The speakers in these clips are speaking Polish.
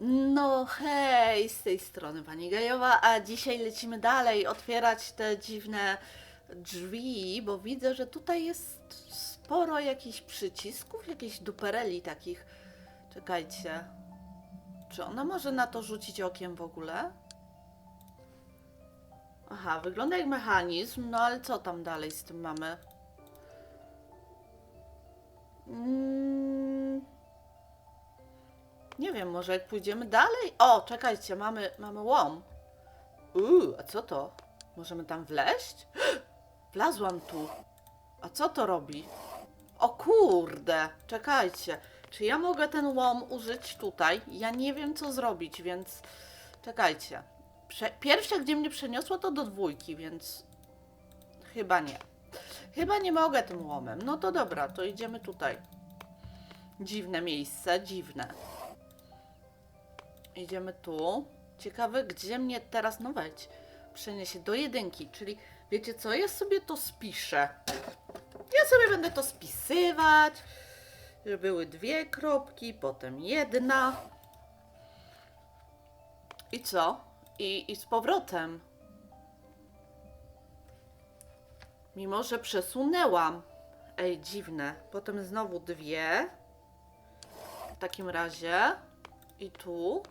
No hej, z tej strony Pani Gajowa, a dzisiaj lecimy dalej otwierać te dziwne drzwi, bo widzę, że tutaj jest sporo jakichś przycisków, jakichś dupereli takich. Czekajcie. Czy ona może na to rzucić okiem w ogóle? Aha, wygląda jak mechanizm, no ale co tam dalej z tym mamy? Mm, nie wiem, może jak pójdziemy dalej? O, czekajcie, mamy, mamy łom. Uuu, a co to? Możemy tam wleźć? Wlazłam tu. A co to robi? O kurde, czekajcie. Czy ja mogę ten łom użyć tutaj? Ja nie wiem, co zrobić, więc czekajcie. Prze pierwsze, gdzie mnie przeniosło, to do dwójki, więc chyba nie. Chyba nie mogę tym łomem. No to dobra, to idziemy tutaj. Dziwne miejsce, dziwne. Idziemy tu. Ciekawe, gdzie mnie teraz, no przeniesie do jedynki, czyli wiecie co, ja sobie to spiszę. Ja sobie będę to spisywać, były dwie kropki, potem jedna. I co? I, i z powrotem. Mimo, że przesunęłam. Ej, dziwne. Potem znowu dwie. W takim razie. I tu.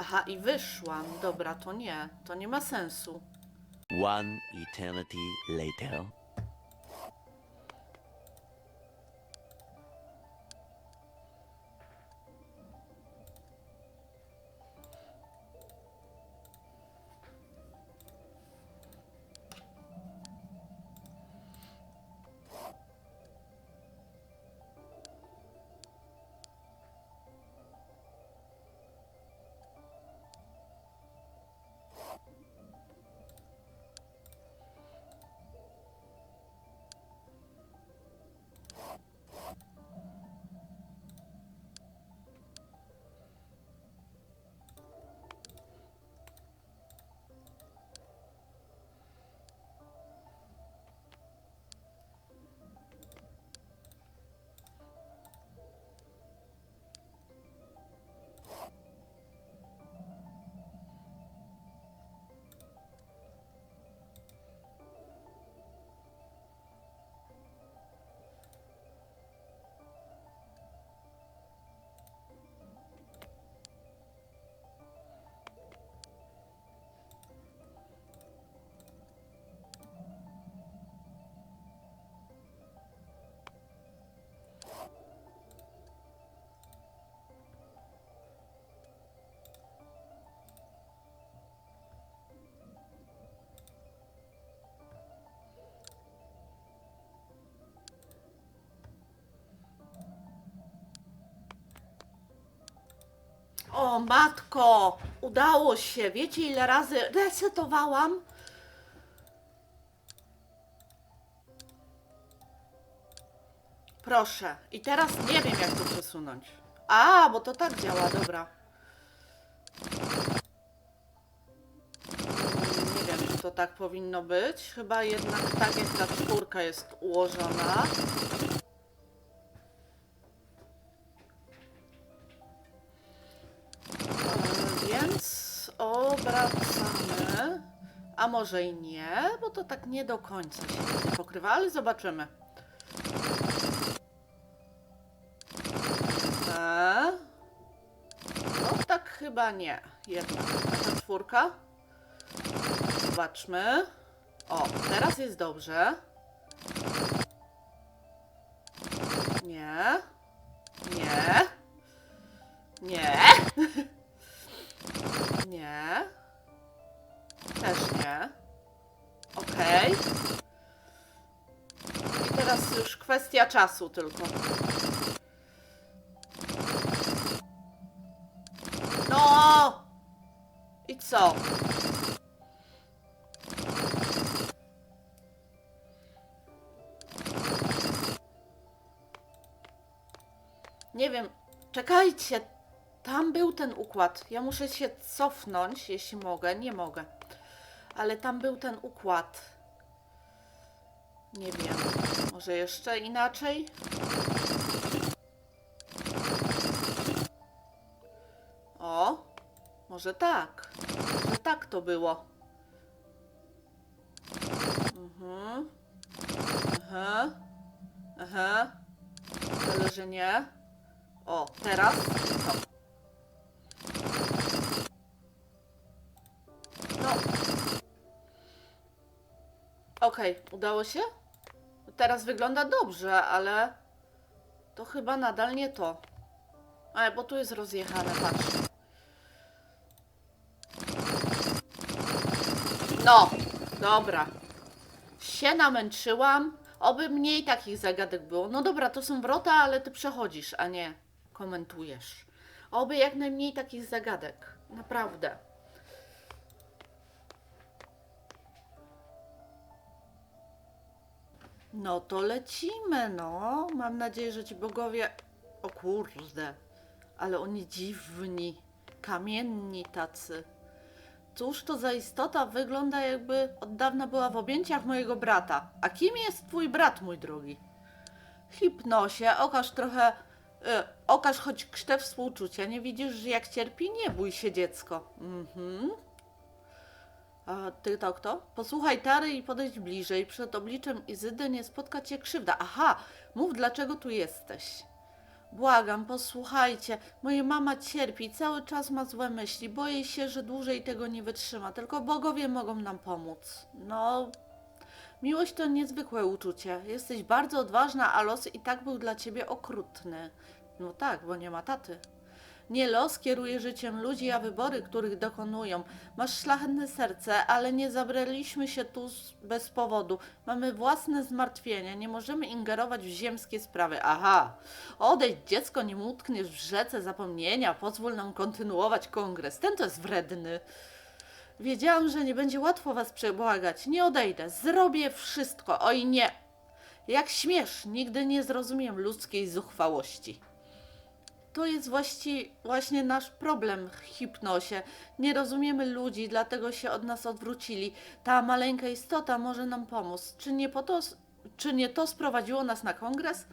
Aha, i wyszłam. Dobra, to nie. To nie ma sensu. One eternity later. O, matko! Udało się. Wiecie, ile razy resetowałam? Proszę. I teraz nie wiem, jak to przesunąć. A, bo to tak działa, dobra. Nie wiem, czy to tak powinno być. Chyba jednak tak, jak ta czwórka jest ułożona. Więc obracamy. A może i nie, bo to tak nie do końca się pokrywa, ale zobaczymy. E? No tak chyba nie. Jednak. A ta czwórka? Zobaczmy. O, teraz jest dobrze. Czasu tylko. No! I co? Nie wiem. Czekajcie. Tam był ten układ. Ja muszę się cofnąć, jeśli mogę. Nie mogę. Ale tam był ten układ. Nie wiem. Może jeszcze inaczej? O, może tak. Może tak to było. Mhm. Aha. Aha. Tyle, że nie. O, teraz to. No. Okej, okay, udało się? Teraz wygląda dobrze, ale to chyba nadal nie to. A, bo tu jest rozjechane, patrz. No, dobra. Się namęczyłam. Oby mniej takich zagadek było. No dobra, to są wrota, ale ty przechodzisz, a nie komentujesz. Oby jak najmniej takich zagadek. Naprawdę. No to lecimy, no. Mam nadzieję, że ci bogowie. O kurde, ale oni dziwni, kamienni tacy. Cóż to za istota wygląda jakby od dawna była w objęciach mojego brata. A kim jest twój brat, mój drogi? Hipnosie, okaż trochę. Y, okaż choć krztę współczucia. Nie widzisz, że jak cierpi? Nie bój się, dziecko. Mhm. A ty to kto? Posłuchaj Tary i podejdź bliżej. Przed obliczem Izydy nie spotka cię krzywda. Aha, mów dlaczego tu jesteś. Błagam, posłuchajcie. Moja mama cierpi, cały czas ma złe myśli. Boję się, że dłużej tego nie wytrzyma. Tylko bogowie mogą nam pomóc. No, miłość to niezwykłe uczucie. Jesteś bardzo odważna, a los i tak był dla ciebie okrutny. No tak, bo nie ma taty. Nie los kieruje życiem ludzi, a wybory, których dokonują. Masz szlachetne serce, ale nie zabraliśmy się tu bez powodu. Mamy własne zmartwienia, nie możemy ingerować w ziemskie sprawy. Aha, odejdź dziecko, nie utkniesz w rzece zapomnienia, pozwól nam kontynuować kongres. Ten to jest wredny. Wiedziałam, że nie będzie łatwo was przebłagać. Nie odejdę, zrobię wszystko. Oj nie. Jak śmiesz, nigdy nie zrozumiem ludzkiej zuchwałości. To jest właści, właśnie nasz problem w hipnosie. Nie rozumiemy ludzi, dlatego się od nas odwrócili. Ta maleńka istota może nam pomóc. Czy nie, po to, czy nie to sprowadziło nas na kongres?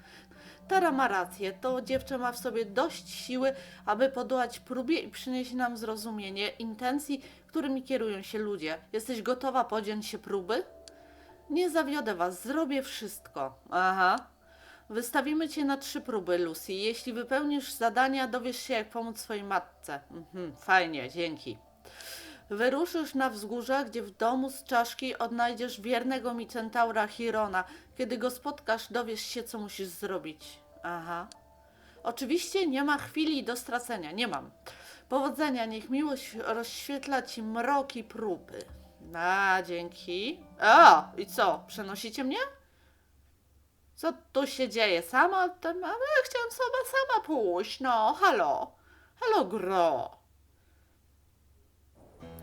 Tara ma rację. To dziewczę ma w sobie dość siły, aby podołać próbie i przynieść nam zrozumienie intencji, którymi kierują się ludzie. Jesteś gotowa podjąć się próby? Nie zawiodę was, zrobię wszystko. Aha. Wystawimy cię na trzy próby, Lucy. Jeśli wypełnisz zadania, dowiesz się, jak pomóc swojej matce. Mhm, fajnie, dzięki. Wyruszysz na wzgórze, gdzie w domu z czaszki odnajdziesz wiernego mi centaura Chirona. Kiedy go spotkasz, dowiesz się, co musisz zrobić. Aha. Oczywiście nie ma chwili do stracenia, nie mam. Powodzenia, niech miłość rozświetla ci mroki próby. A, dzięki. A, i co, przenosicie mnie? Co tu się dzieje? Sama tam, ale ja chciałam sobie sama pójść. No, halo. Halo, gro.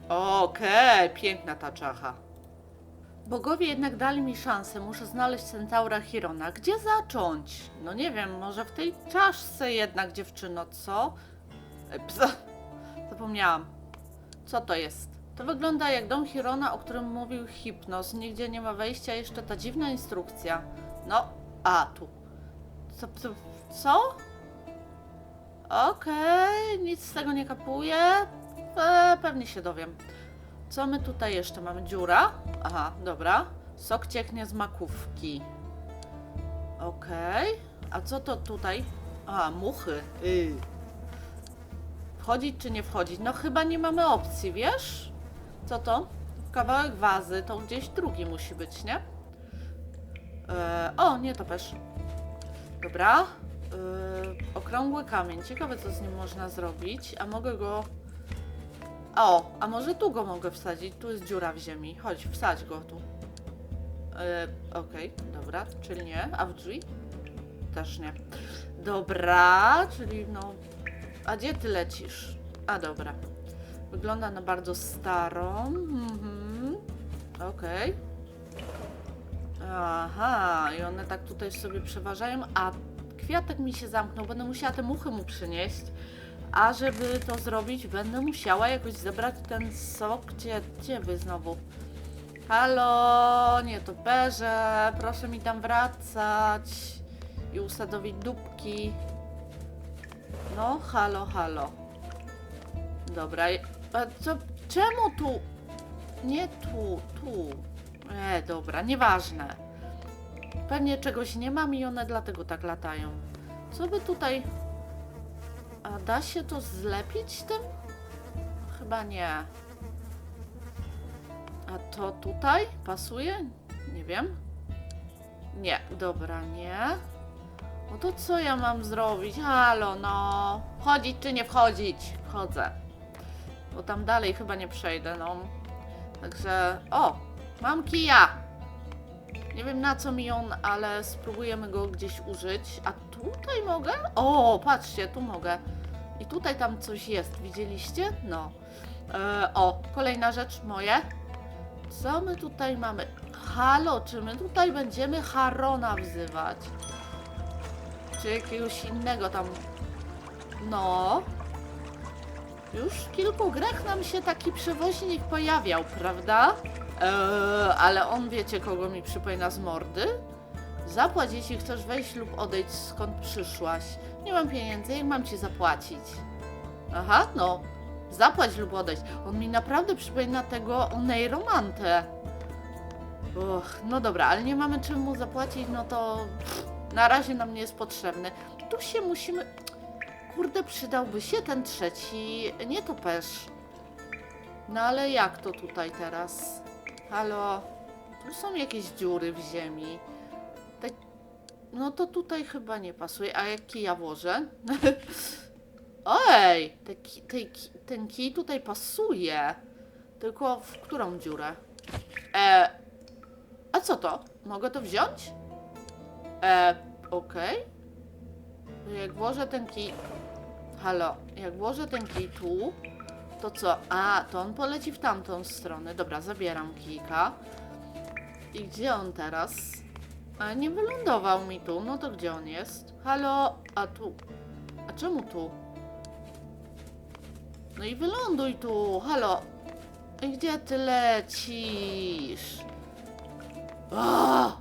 Okej, piękna ta czacha. Bogowie jednak dali mi szansę. Muszę znaleźć centaura Chirona. Gdzie zacząć? No nie wiem, może w tej czaszce jednak, dziewczyno, co? E, Psa. Zapomniałam. Co to jest? To wygląda jak dom Chirona, o którym mówił Hipnos. Nigdzie nie ma wejścia, jeszcze ta dziwna instrukcja. No, a tu. Co? Co? co? Okej, nic z tego nie kapuję. E, pewnie się dowiem. Co my tutaj jeszcze mamy? Dziura? Aha, dobra. Sok cieknie z makówki. Okej. A co to tutaj? A, muchy. Y. Wchodzić czy nie wchodzić? No chyba nie mamy opcji, wiesz? Co to? Kawałek wazy, to gdzieś drugi musi być, nie? E, o, nie topesz. Dobra. E, okrągły kamień. Ciekawe, co z nim można zrobić. A mogę go... O, a może tu go mogę wsadzić? Tu jest dziura w ziemi. Chodź, wsadź go tu. E, Okej, dobra, czyli nie. A w drzwi? Też nie. Dobra, czyli no... A gdzie ty lecisz? A, dobra. Wygląda na bardzo starą. Mhm. Okej. Aha, i one tak tutaj sobie przeważają, a kwiatek mi się zamknął, będę musiała te muchy mu przynieść. A żeby to zrobić, będę musiała jakoś zebrać ten sok. Gdzie, gdzie wy znowu? Halo, nie to berze, proszę mi tam wracać i usadowić dupki. No, halo, halo. Dobra, co, czemu tu? Nie tu, tu. E, dobra, nieważne. Pewnie czegoś nie mam i one dlatego tak latają. Co by tutaj... A da się to zlepić tym? Chyba nie. A to tutaj pasuje? Nie wiem. Nie, dobra, nie. No to co ja mam zrobić? Halo, no. Wchodzić czy nie wchodzić? Wchodzę. Bo tam dalej chyba nie przejdę, no. Także... O! Mam kija! Nie wiem na co mi on, ale spróbujemy go gdzieś użyć. A tutaj mogę? O, patrzcie, tu mogę. I tutaj tam coś jest, widzieliście? No. E, o, kolejna rzecz moje. Co my tutaj mamy? Halo, czy my tutaj będziemy Harona wzywać? Czy jakiegoś innego tam... No... Już w kilku grach nam się taki przewoźnik pojawiał, prawda? Eee, ale on wiecie, kogo mi przypomina z mordy? Zapłać, jeśli chcesz wejść lub odejść skąd przyszłaś. Nie mam pieniędzy, jak mam ci zapłacić? Aha, no. Zapłać lub odejść. On mi naprawdę przypomina tego Oneiromantę. Och, no dobra, ale nie mamy czym mu zapłacić, no to pff, na razie nam nie jest potrzebny. Tu się musimy... Kurde, przydałby się ten trzeci nietoperz. No ale jak to tutaj teraz? Halo? Tu są jakieś dziury w ziemi. Te... No to tutaj chyba nie pasuje. A jak kija włożę? Oj! Te ki, ki, ten kij tutaj pasuje. Tylko w którą dziurę? E, a co to? Mogę to wziąć? E, okej. Jak włożę ten kij... Halo, jak włożę ten kij tu, to co? A, to on poleci w tamtą stronę. Dobra, zabieram kijka. I gdzie on teraz? A, nie wylądował mi tu. No to gdzie on jest? Halo, a tu... A czemu tu? No i wyląduj tu, halo. I gdzie ty lecisz? O!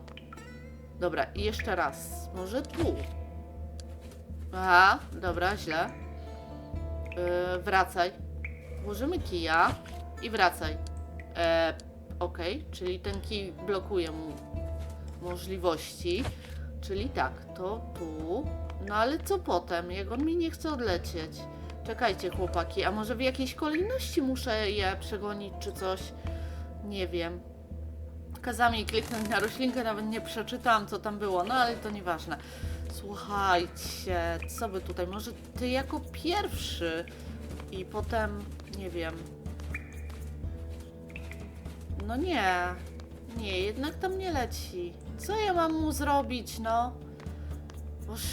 Dobra, i jeszcze raz. Może tu. Aha, dobra, źle. Yy, wracaj. Włożymy kija i wracaj. E, Okej, czyli ten kij blokuje mu możliwości. Czyli tak, to tu. No ale co potem, jak on mi nie chce odlecieć? Czekajcie, chłopaki, a może w jakiejś kolejności muszę je przegonić czy coś? Nie wiem. Kazami kliknąć na roślinkę, nawet nie przeczytałam, co tam było, no ale to nieważne. Słuchajcie, co by tutaj? Może ty jako pierwszy i potem, nie wiem. No nie, nie, jednak tam nie leci. Co ja mam mu zrobić, no? Boż,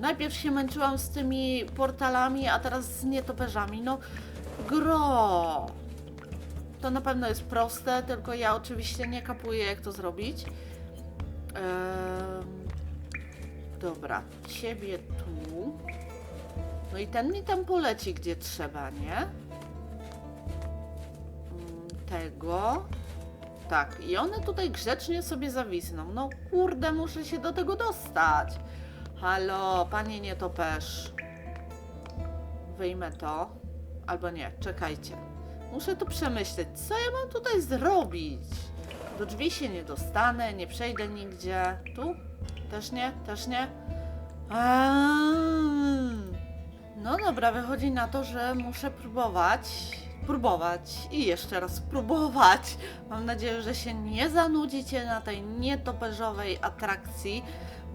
najpierw się męczyłam z tymi portalami, a teraz z nietoperzami. No, gro! To na pewno jest proste, tylko ja oczywiście nie kapuję, jak to zrobić. Em, dobra, ciebie tu. No i ten mi tam poleci, gdzie trzeba, nie? Mm, Tego. Tak, i one tutaj grzecznie sobie zawisną. No kurde, muszę się do tego dostać. Halo, panie nietoperz. Wyjmę to. Albo nie, czekajcie. Muszę to przemyśleć. Co ja mam tutaj zrobić? Do drzwi się nie dostanę, nie przejdę nigdzie. Tu? Też nie? Też nie? Aaaa. No dobra, wychodzi na to, że muszę próbować, próbować i jeszcze raz próbować. Mam nadzieję, że się nie zanudzicie na tej nietoperzowej atrakcji,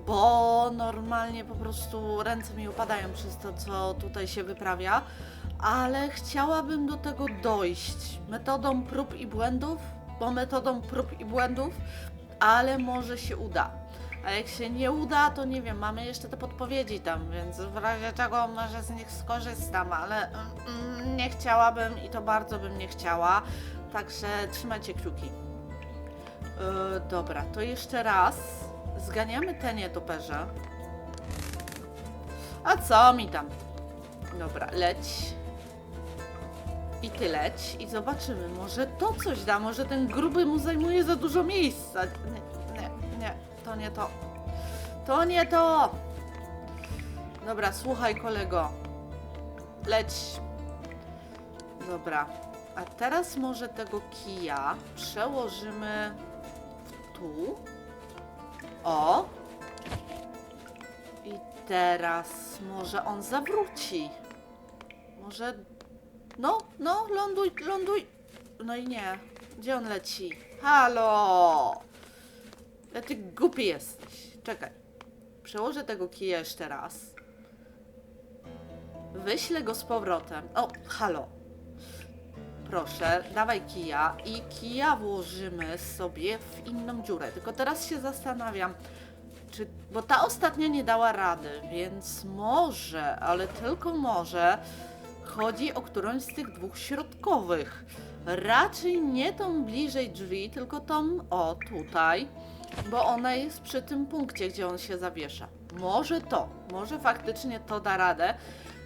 bo normalnie po prostu ręce mi upadają przez to, co tutaj się wyprawia. Ale chciałabym do tego dojść metodą prób i błędów, bo metodą prób i błędów, ale może się uda. A jak się nie uda, to nie wiem, mamy jeszcze te podpowiedzi tam, więc w razie czego może z nich skorzystam, ale mm, nie chciałabym i to bardzo bym nie chciała. Także trzymajcie kciuki. Yy, dobra, to jeszcze raz. Zganiamy te nietoperze. A co mi tam? Dobra, leć. I ty leć i zobaczymy, może to coś da, może ten gruby mu zajmuje za dużo miejsca. Nie, to nie to. To nie to! Dobra, słuchaj kolego. Leć. Dobra. A teraz może tego kija przełożymy tu. O! I teraz może on zawróci. Może. No, no, ląduj, ląduj. No i nie. Gdzie on leci? Halo! Ja ty głupi jesteś. Czekaj. Przełożę tego kija jeszcze raz. Wyślę go z powrotem. O, halo. Proszę, dawaj kija i kija włożymy sobie w inną dziurę. Tylko teraz się zastanawiam, czy, bo ta ostatnia nie dała rady, więc może, ale tylko może chodzi o którąś z tych dwóch środkowych. Raczej nie tą bliżej drzwi, tylko tą, o tutaj, bo ona jest przy tym punkcie, gdzie on się zawiesza. Może to, może faktycznie to da radę.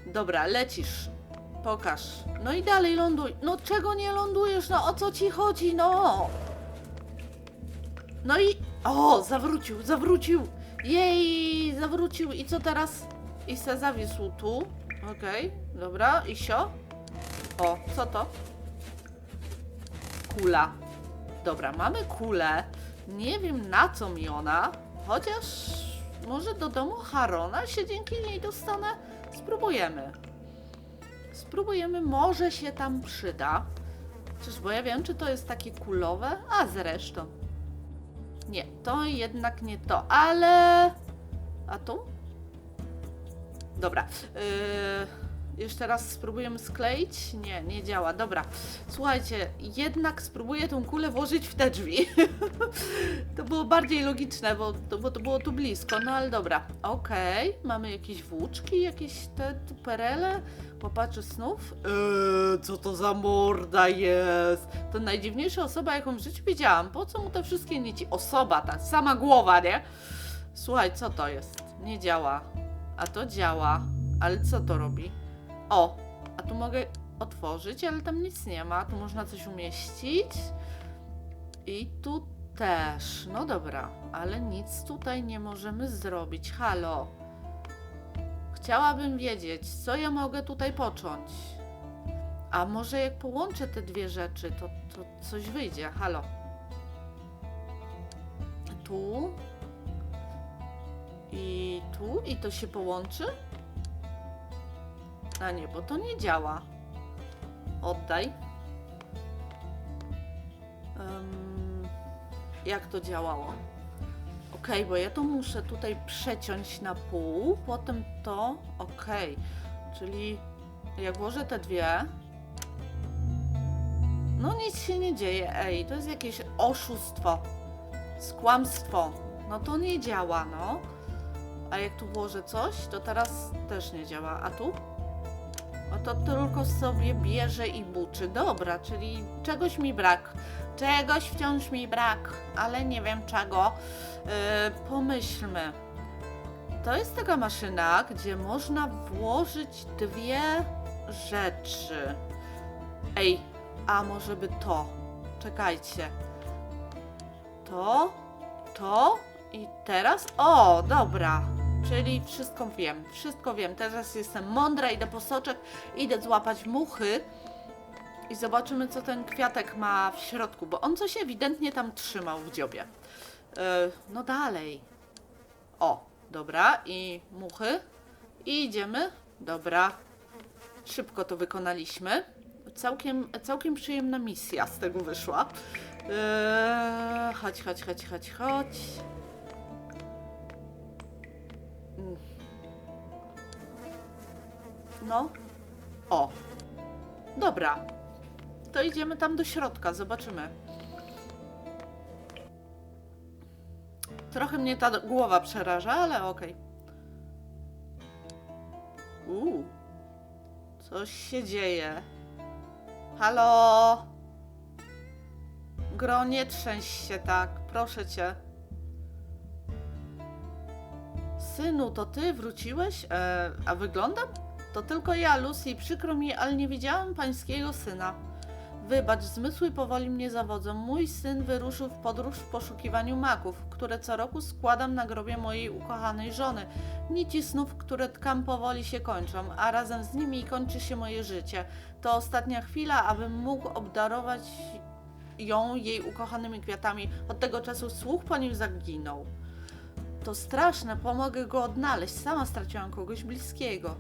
Dobra, lecisz. Pokaż. No i dalej ląduj. No czego nie lądujesz? No o co ci chodzi? No. No i. O, zawrócił, zawrócił. Jej, zawrócił. I co teraz? I se zawisł tu. Okej, dobra. I sio. O, co to? Kula. Dobra, mamy kulę. Nie wiem na co mi ona, chociaż może do domu Harona się dzięki niej dostanę. Spróbujemy. Spróbujemy, może się tam przyda. Czyż, bo ja wiem, czy to jest takie kulowe? A zresztą. Nie, to jednak nie to, ale. A tu? Dobra. Yy, jeszcze raz spróbujemy skleić? Nie, nie działa. Dobra. Słuchajcie, jednak spróbuję tą kulę włożyć w te drzwi. to było bardziej logiczne, bo to, bo to było tu blisko. No ale dobra. Okej, mamy jakieś włóczki, jakieś te perele, łopaczy snów. Eee, co to za morda jest? To najdziwniejsza osoba, jaką w życiu widziałam. Po co mu te wszystkie nici? Osoba, ta sama głowa, nie? Słuchaj, co to jest? Nie działa. A to działa. Ale co to robi? O, a tu mogę otworzyć, ale tam nic nie ma. Tu można coś umieścić. I tu też. No dobra, ale nic tutaj nie możemy zrobić. Halo. Chciałabym wiedzieć, co ja mogę tutaj począć. A może jak połączę te dwie rzeczy, to, to coś wyjdzie. Halo. Tu. I tu. I to się połączy? A nie, bo to nie działa. Oddaj. Em, jak to działało? Okej, bo ja to muszę tutaj przeciąć na pół, potem to. Okej, czyli jak włożę te dwie. No nic się nie dzieje, ej, to jest jakieś oszustwo. Skłamstwo. No to nie działa, no. A jak tu włożę coś, to teraz też nie działa. A tu? O to tylko sobie bierze i buczy. Dobra, czyli czegoś mi brak. Czegoś wciąż mi brak, ale nie wiem czego. Yy, pomyślmy. To jest taka maszyna, gdzie można włożyć dwie rzeczy. Ej, a może by to? Czekajcie. To, to i teraz. O, dobra. Czyli wszystko wiem, wszystko wiem. Teraz jestem mądra, idę po soczek, idę złapać muchy i zobaczymy, co ten kwiatek ma w środku, bo on coś ewidentnie tam trzymał w dziobie. Yy, no dalej. O, dobra, i muchy. I idziemy. Dobra. Szybko to wykonaliśmy. Całkiem, całkiem przyjemna misja z tego wyszła. Yy, chodź, chodź, chodź, chodź, chodź. Mm. No. O. Dobra. To idziemy tam do środka, zobaczymy. Trochę mnie ta głowa przeraża, ale okej. Uuu. Coś się dzieje. Halo? Gro, nie trzęś się tak, proszę cię. Synu, to ty wróciłeś? E, a wyglądam? To tylko ja, Lucy, przykro mi, ale nie widziałam pańskiego syna. Wybacz, zmysły powoli mnie zawodzą. Mój syn wyruszył w podróż w poszukiwaniu maków, które co roku składam na grobie mojej ukochanej żony. Nici snów, które tkam powoli się kończą, a razem z nimi kończy się moje życie. To ostatnia chwila, abym mógł obdarować ją jej ukochanymi kwiatami. Od tego czasu słuch po nim zaginął. To straszne, pomogę go odnaleźć. Sama straciłam kogoś bliskiego.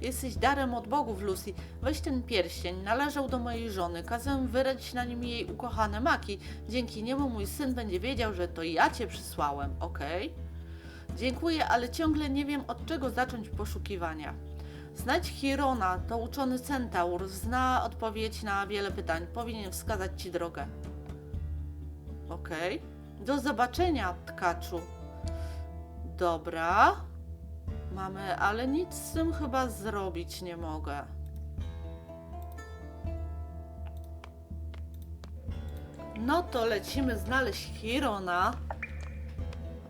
Jesteś darem od bogów, Lucy. Weź ten pierścień, należał do mojej żony. Kazałem wyrać na nim jej ukochane maki. Dzięki niemu mój syn będzie wiedział, że to ja cię przysłałem, okej? Dziękuję, ale ciągle nie wiem od czego zacząć poszukiwania. Znać Hirona, to uczony centaur, zna odpowiedź na wiele pytań. Powinien wskazać ci drogę. Okej. Do zobaczenia, tkaczu. Dobra. Mamy, ale nic z tym chyba zrobić nie mogę. No to lecimy znaleźć Hirona.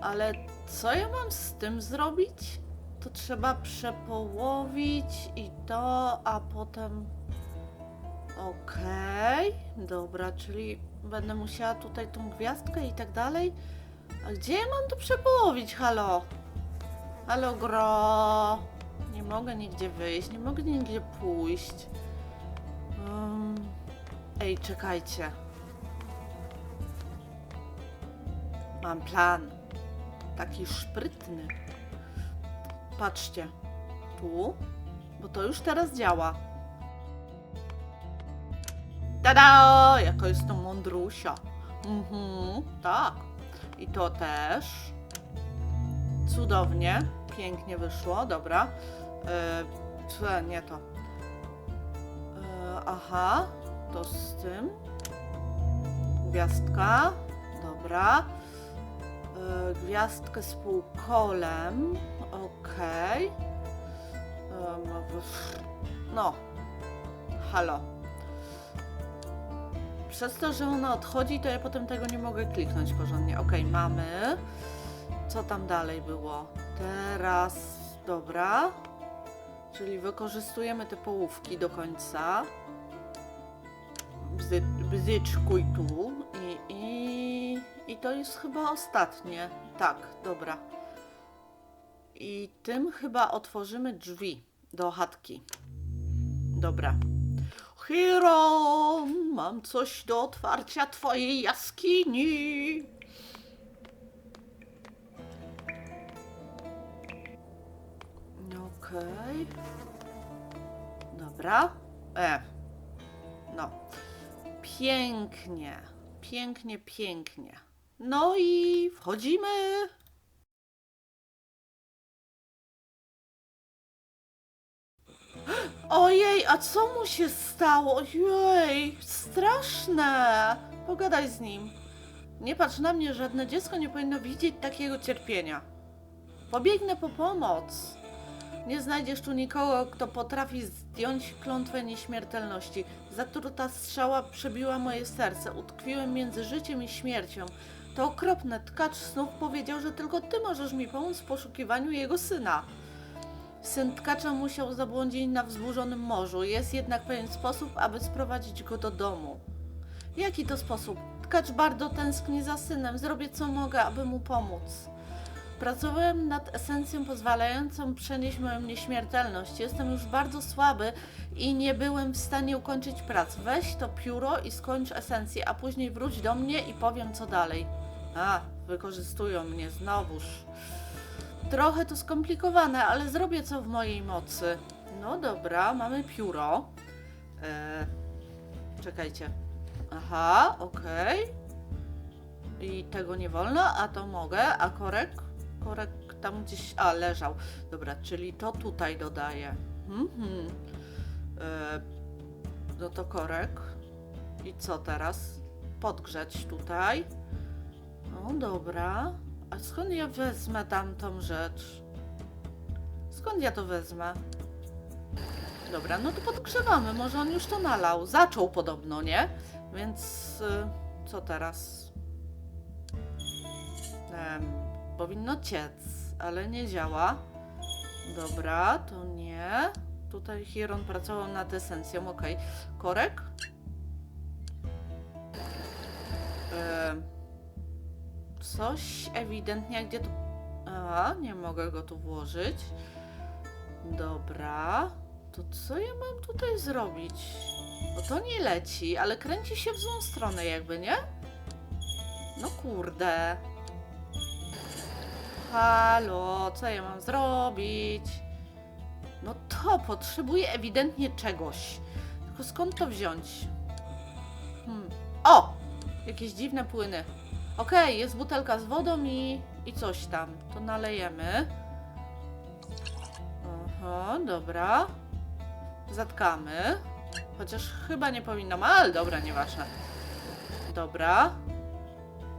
Ale co ja mam z tym zrobić? To trzeba przepołowić i to, a potem. Okej, dobra, czyli będę musiała tutaj tą gwiazdkę i tak dalej. A gdzie ja mam to przepołowić, halo? Halo, gro. Nie mogę nigdzie wyjść, nie mogę nigdzie pójść. Um, ej, czekajcie. Mam plan. Taki szprytny. Patrzcie. Tu. Bo to już teraz działa. Tada! Jaka jestem mądrusia. Mhm, tak. I to też. Cudownie. Pięknie wyszło, dobra. Co, nie to. E, aha, to z tym. Gwiazdka. Dobra. E, gwiazdkę z półkolem. Okej. Em, w- No. Halo. Przez to, że ona odchodzi, to ja potem tego nie mogę kliknąć porządnie. Okej, mamy. Co tam dalej było? Teraz, dobra. Czyli wykorzystujemy te połówki do końca. Bzy, bzyczkuj tu. I, i, I to jest chyba ostatnie. Tak, dobra. I tym chyba otworzymy drzwi do chatki. Dobra. Hiron, mam coś do otwarcia twojej jaskini. Okej. Dobra. E. No. Pięknie. Pięknie, pięknie. No i wchodzimy. Ojej, a co mu się stało? Ojej, straszne. Pogadaj z nim. Nie patrz na mnie, żadne dziecko nie powinno widzieć takiego cierpienia. Pobiegnę po pomoc. Nie znajdziesz tu nikogo, kto potrafi zdjąć klątwę nieśmiertelności. Zatruta strzała przebiła moje serce. Utkwiłem między życiem i śmiercią. To okropne. Tkacz snów powiedział, że tylko ty możesz mi pomóc w poszukiwaniu jego syna. Syn tkacza musiał zabłądzić na wzburzonym morzu. Jest jednak pewien sposób, aby sprowadzić go do domu. Jaki to sposób? Tkacz bardzo tęskni za synem. Zrobię co mogę, aby mu pomóc. Pracowałem nad esencją pozwalającą przenieść moją nieśmiertelność. Jestem już bardzo słaby i nie byłem w stanie ukończyć prac. Weź to pióro i skończ esencję, a później wróć do mnie i powiem co dalej. A, wykorzystują mnie znowuż. Trochę to skomplikowane, ale zrobię co w mojej mocy. No dobra, mamy pióro. E, czekajcie. Aha, okej. I tego nie wolno, a to mogę. A korek? Korek tam gdzieś. A, leżał. Dobra, czyli to tutaj dodaję. Mhm. E, no to korek. I co teraz? Podgrzać tutaj. No dobra. A skąd ja wezmę tamtą rzecz? Skąd ja to wezmę? Dobra, no to podgrzewamy. Może on już to nalał. Zaczął podobno, nie? Więc y, co teraz? Em, powinno ciec, ale nie działa. Dobra, to nie. Tutaj Chiron pracował nad esencją, ok. Korek? Coś ewidentnie, gdzie to... A, nie mogę go tu włożyć. Dobra. To co ja mam tutaj zrobić? Bo to nie leci, ale kręci się w złą stronę jakby, nie? No kurde. Halo, co ja mam zrobić? No to potrzebuję ewidentnie czegoś. Tylko skąd to wziąć? Hmm. O! Jakieś dziwne płyny. Okej, jest butelka z wodą i, i coś tam. To nalejemy. Aha, dobra. Zatkamy. Chociaż chyba nie powinnam, ale dobra, nieważne. Dobra.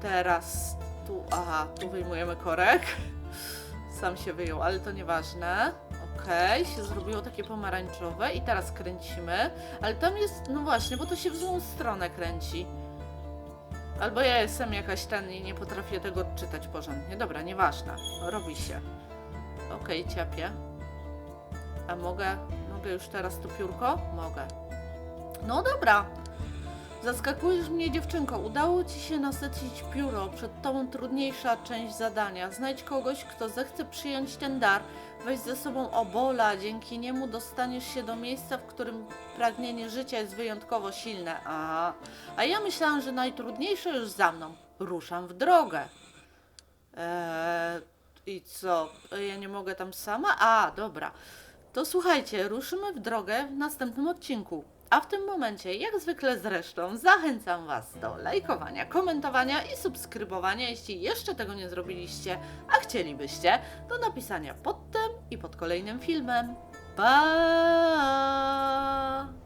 Teraz tu, aha, tu wyjmujemy korek. Sam się wyjął, ale to nieważne. Okej, się zrobiło takie pomarańczowe i teraz kręcimy. Ale tam jest, no właśnie, bo to się w złą stronę kręci. Albo ja jestem jakaś ten i nie potrafię tego czytać porządnie. Dobra, nieważne. Robi się. Okej, ciapię. A mogę, mogę już teraz tu piórko? Mogę. No dobra. Zaskakujesz mnie, dziewczynko. Udało ci się nasycić pióro. Przed tobą trudniejsza część zadania. Znajdź kogoś, kto zechce przyjąć ten dar. Weź ze sobą obola. Dzięki niemu dostaniesz się do miejsca, w którym pragnienie życia jest wyjątkowo silne. A, a ja myślałam, że najtrudniejsze już za mną. Ruszam w drogę. Eee, I co? Ja nie mogę tam sama? A, dobra. To słuchajcie, ruszymy w drogę w następnym odcinku. A w tym momencie, jak zwykle zresztą, zachęcam Was do lajkowania, komentowania i subskrybowania, jeśli jeszcze tego nie zrobiliście, a chcielibyście, do napisania pod tym i pod kolejnym filmem. Pa!